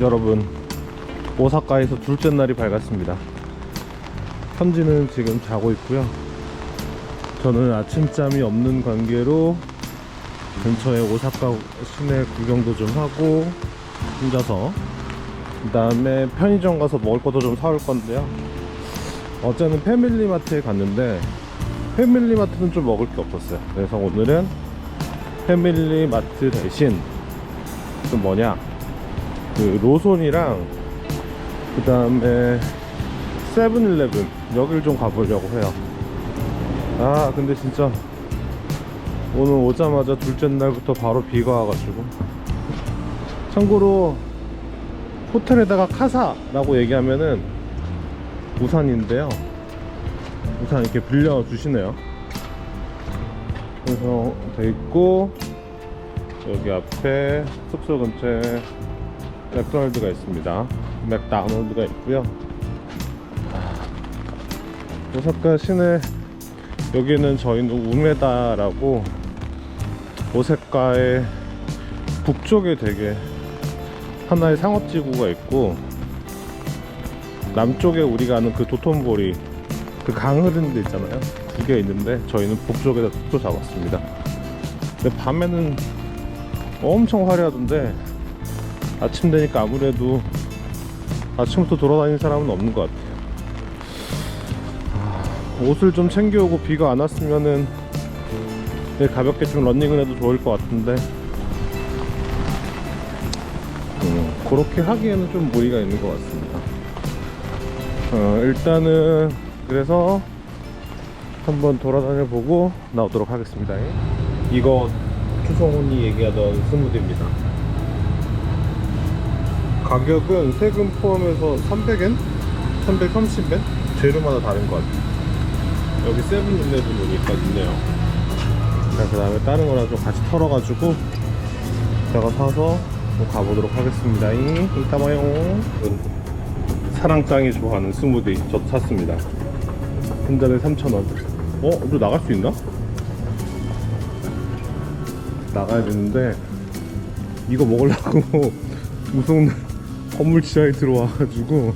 여러분 오사카에서 둘째 날이 밝았습니다. 현지는 지금 자고 있고요. 저는 아침잠이 없는 관계로 근처에 오사카 시내 구경도 좀 하고 혼자서 그 다음에 편의점 가서 먹을 것도 좀 사올 건데요. 어제는 패밀리마트에 갔는데 패밀리마트는 좀 먹을 게 없었어요. 그래서 오늘은 패밀리마트 대신 그 뭐냐 그 로손이랑 그 다음에 세븐일레븐 여길 좀 가보려고 해요. 아 근데 진짜 오늘 오자마자 둘째 날부터 바로 비가 와가지고 참고로 호텔에다가 카사라고 얘기하면은 우산인데요 우산 이렇게 빌려 주시네요 그래서 돼 있고 여기 앞에 숙소 근처에 맥도날드가 있습니다. 맥다날드가 있고요. 오사카 시내 여기는 저희는 우메다라고 오사카의 북쪽에 되게 하나의 상업지구가 있고 남쪽에 우리가 아는 그 도톤보리 그 강 흐르는 데 있잖아요. 두 개 있는데 저희는 북쪽에다 숙소 잡았습니다. 근데 밤에는 엄청 화려하던데 아침 되니까 아무래도 아침부터 돌아다니는 사람은 없는 것 같아요 아, 옷을 좀 챙겨오고 비가 안 왔으면은 내일 가볍게 좀 런닝을 해도 좋을 것 같은데 음, 그렇게 하기에는 좀 무리가 있는 것 같습니다. 어, 일단은 그래서 한번 돌아다녀 보고 나오도록 하겠습니다. 이거 추성훈이 얘기하던 스무디입니다. 가격은 세금 포함해서 300엔? 330엔? 재료마다 다른 것 같아요. 여기 세븐일레븐 오니까 있네요. 그 다음에 다른 거랑 좀 같이 털어가지고 제가 사서 또 가보도록 하겠습니다. 이따 봐요. 사랑짱이 좋아하는 스무디 저 샀습니다. 한 잔에 3,000원. 어? 너 나갈 수 있나? 나가야 되는데 이거 먹으려고 무슨 건물 지하에 들어와가지고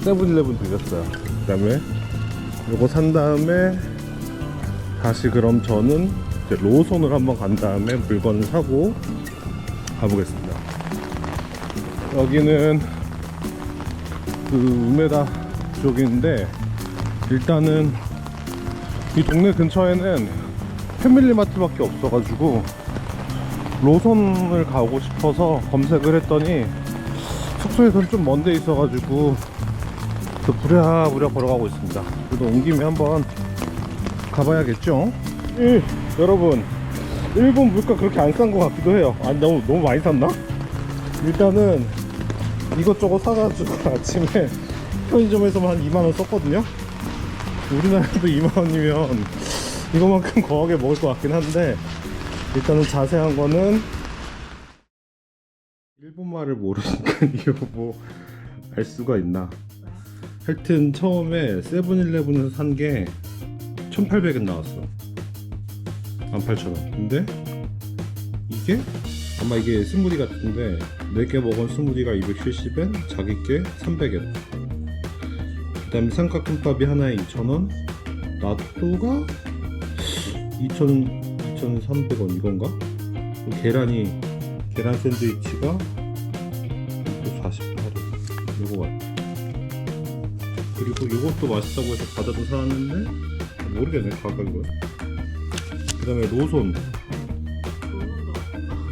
세븐일레븐 들렸어요. 그 다음에 이거 산 다음에 다시 그럼 저는 이제 로손을 한번 간 다음에 물건을 사고 가보겠습니다. 여기는 그 우메다 쪽인데 일단은 이 동네 근처에는 패밀리마트밖에 없어가지고 로손을 가고 싶어서 검색을 했더니 숙소에선 좀 먼데 있어가지고 그 부랴부랴 걸어가고 있습니다. 그래도 온 김에 한번 가봐야겠죠? 예, 여러분 일본 물가 그렇게 안 싼 것 같기도 해요. 아니 너무 너무 많이 샀나? 일단은 이것저것 사가지고 아침에 편의점에서만 한 2만 원 썼거든요. 우리나라도 2만 원이면 이거만큼 거하게 먹을 것 같긴 한데 일단은 자세한 거는 일본말을 모르니까 이거 뭐 알 수가 있나? 하여튼 처음에 세븐일레븐에서 산 게 1,800엔 나왔어. 18,000원. 근데 이게 아마 이게 스무디 같은데 4개 먹은 스무디가 270엔, 자기 게 300엔. 그 다음에 삼각김밥이 하나에 2,000원, 나또가 2,000 2,300원 이건가? 계란이 계란 샌드위치가 또 48원. 요거 같아. 그리고 이것도 맛있다고 해서 과자도 사왔는데 모르겠네 가격을. 그다음에 로손.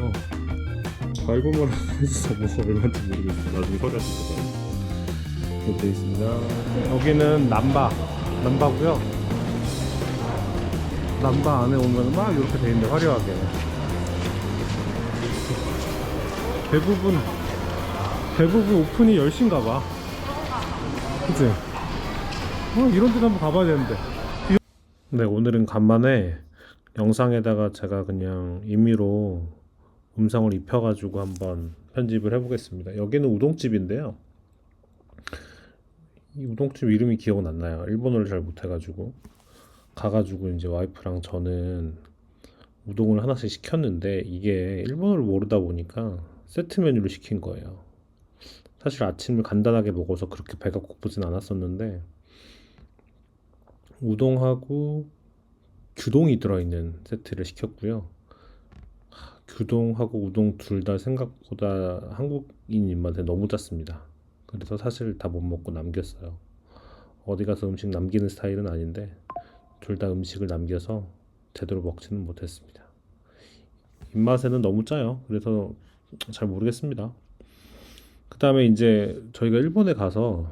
어. 알고만 해서 뭐 얼마인지 모르겠어. 나중에 서류하실 거예요. 이렇게 돼 있습니다. 여기는 남바, 남바고요. 남바 안에 오면 막 이렇게 돼 있는데 화려하게. 대부분 대부분 오픈이 10시인가 봐. 그치? 어, 이런 데도 한번 가봐야 되는데. 네, 오늘은 간만에 영상에다가 제가 그냥 임의로 음성을 입혀가지고 한번 편집을 해보겠습니다. 여기는 우동집인데요. 이 우동집 이름이 기억은 안 나요. 일본어를 잘 못해가지고 가가지고 이제 와이프랑 저는 우동을 하나씩 시켰는데 이게 일본어를 모르다 보니까 세트 메뉴를 시킨 거예요. 사실 아침을 간단하게 먹어서 그렇게 배가 고프진 않았었는데 우동하고 규동이 들어있는 세트를 시켰고요. 하, 규동하고 우동 둘 다 생각보다 한국인 입맛에 너무 짰습니다. 그래서 사실 다 못 먹고 남겼어요. 어디 가서 음식 남기는 스타일은 아닌데 둘 다 음식을 남겨서 제대로 먹지는 못했습니다. 입맛에는 너무 짜요. 그래서 잘 모르겠습니다. 그 다음에 이제 저희가 일본에 가서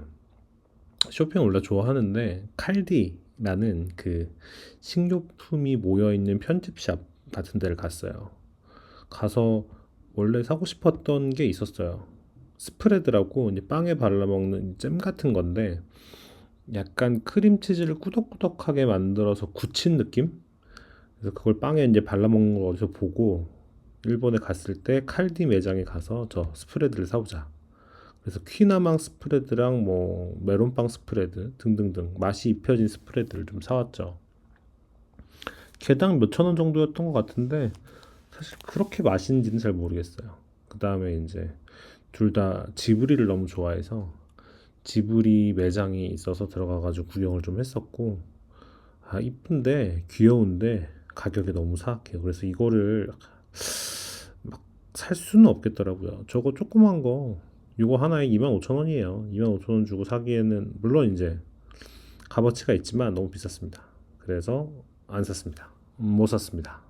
쇼핑 원래 좋아하는데 칼디라는 그 식료품이 모여 있는 편집샵 같은 데를 갔어요. 가서 원래 사고 싶었던 게 있었어요. 스프레드라고 빵에 발라 먹는 잼 같은 건데 약간 크림치즈를 꾸덕꾸덕하게 만들어서 굳힌 느낌? 그래서 그걸 빵에 이제 발라 먹는 걸 어디서 보고 일본에 갔을 때 칼디 매장에 가서 저 스프레드를 사오자. 그래서 퀴나망 스프레드랑 뭐 메론빵 스프레드 등등등 맛이 입혀진 스프레드를 좀 사왔죠. 개당 몇천 원 정도였던 것 같은데 사실 그렇게 맛있는지는 잘 모르겠어요. 그 다음에 이제 둘 다 지브리를 너무 좋아해서 지브리 매장이 있어서 들어가가지고 구경을 좀 했었고 아 이쁜데 귀여운데 가격이 너무 사악해요. 그래서 이거를 막 살 수는 없겠더라고요. 저거 조그만 거 이거 하나에 25,000원이에요. 25,000원 주고 사기에는 물론 이제 값어치가 있지만 너무 비쌌습니다. 그래서 안 샀습니다. 못 샀습니다.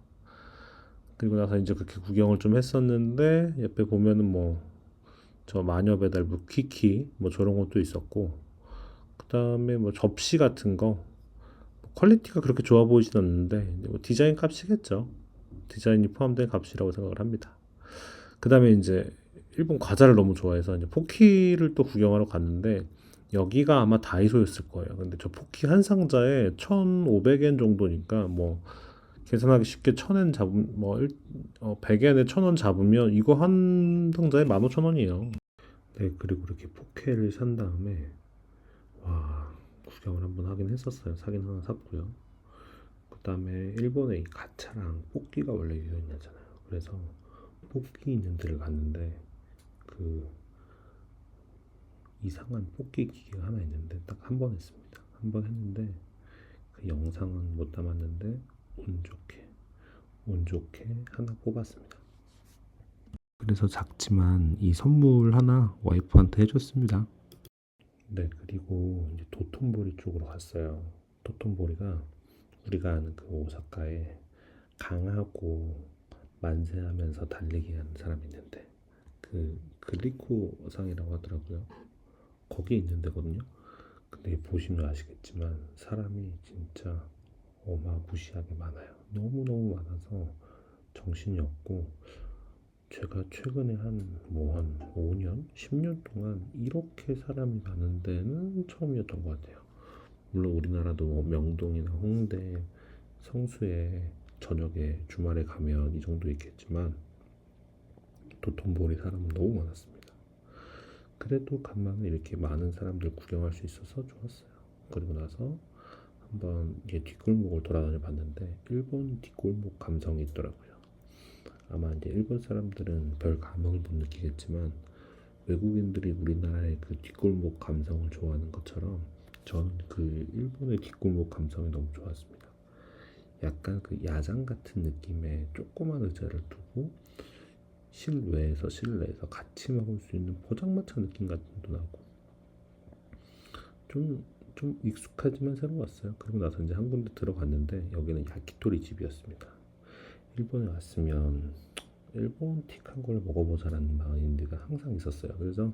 그리고 나서 이제 그렇게 구경을 좀 했었는데 옆에 보면은 뭐 저 마녀 배달 뭐 퀴키 뭐 저런 것도 있었고 그다음에 뭐 접시 같은 거 퀄리티가 그렇게 좋아 보이진 않는데 뭐 디자인 값이겠죠. 디자인이 포함된 값이라고 생각을 합니다. 그다음에 이제 일본 과자를 너무 좋아해서 이제 포키를 또 구경하러 갔는데 여기가 아마 다이소였을 거예요. 근데 저 포키 한 상자에 1,500엔 정도니까 뭐 계산하기 쉽게 1,000엔 잡으면 뭐 일- 어, 100엔에 1,000원 잡으면 이거 한 상자에 15,000원이에요. 네, 그리고 이렇게 포케를 산 다음에 와, 구경을 한번 하긴 했었어요. 사긴 하나 샀고요. 그 다음에 일본에 이 가차랑 뽑기가 원래 유행하잖아요. 그래서 뽑기 있는 데를 갔는데 그 이상한 뽑기 기계가 하나 있는데 딱 한 번 했습니다. 한 번 했는데 그 영상은 못 담았는데 운 좋게 운 좋게 하나 뽑았습니다. 그래서 작지만 이 선물 하나 와이프한테 해줬습니다. 네 그리고 이제 도톤보리 쪽으로 갔어요. 도톤보리가 우리가 아는 그 오사카에 강하고 만세하면서 달리기 하는 사람이 있는데 그 글리코 상이라고 하더라고요. 거기 있는 데거든요. 근데 보시면 아시겠지만 사람이 진짜 어마무시하게 많아요. 너무너무 많아서 정신이 없고 제가 최근에 한 뭐한 5년, 10년 동안 이렇게 사람이 많은 데는 처음이었던 것 같아요. 물론 우리나라도 뭐 명동이나 홍대, 성수에 저녁에 주말에 가면 이 정도 있겠지만 도톤보리 사람은 너무 많았습니다. 그래도 간만에 이렇게 많은 사람들 구경할 수 있어서 좋았어요. 그리고 나서 한번 이게 뒷골목을 돌아다녀 봤는데 일본 뒷골목 감성이 있더라고요. 아마 이제 일본 사람들은 별 감흥을 못 느끼겠지만 외국인들이 우리나라의 그 뒷골목 감성을 좋아하는 것처럼 저는 그 일본의 뒷골목 감성이 너무 좋았습니다. 약간 그 야장 같은 느낌의 조그만 의자를 두고 실외에서 실내에서 같이 먹을 수 있는 포장마차 느낌 같은 것도 나고 좀, 좀 익숙하지만 새로웠어요. 그리고 나서 이제 한 군데 들어갔는데 여기는 야키토리 집이었습니다. 일본에 왔으면 일본틱 한 걸 먹어보자라는 마인드가 항상 있었어요. 그래서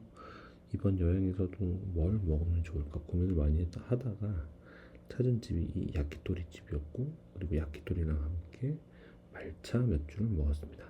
이번 여행에서도 뭘 먹으면 좋을까 고민을 많이 하다가 찾은 집이 이 야키토리 집이었고 그리고 야키토리랑 함께 말차 맥주를 먹었습니다.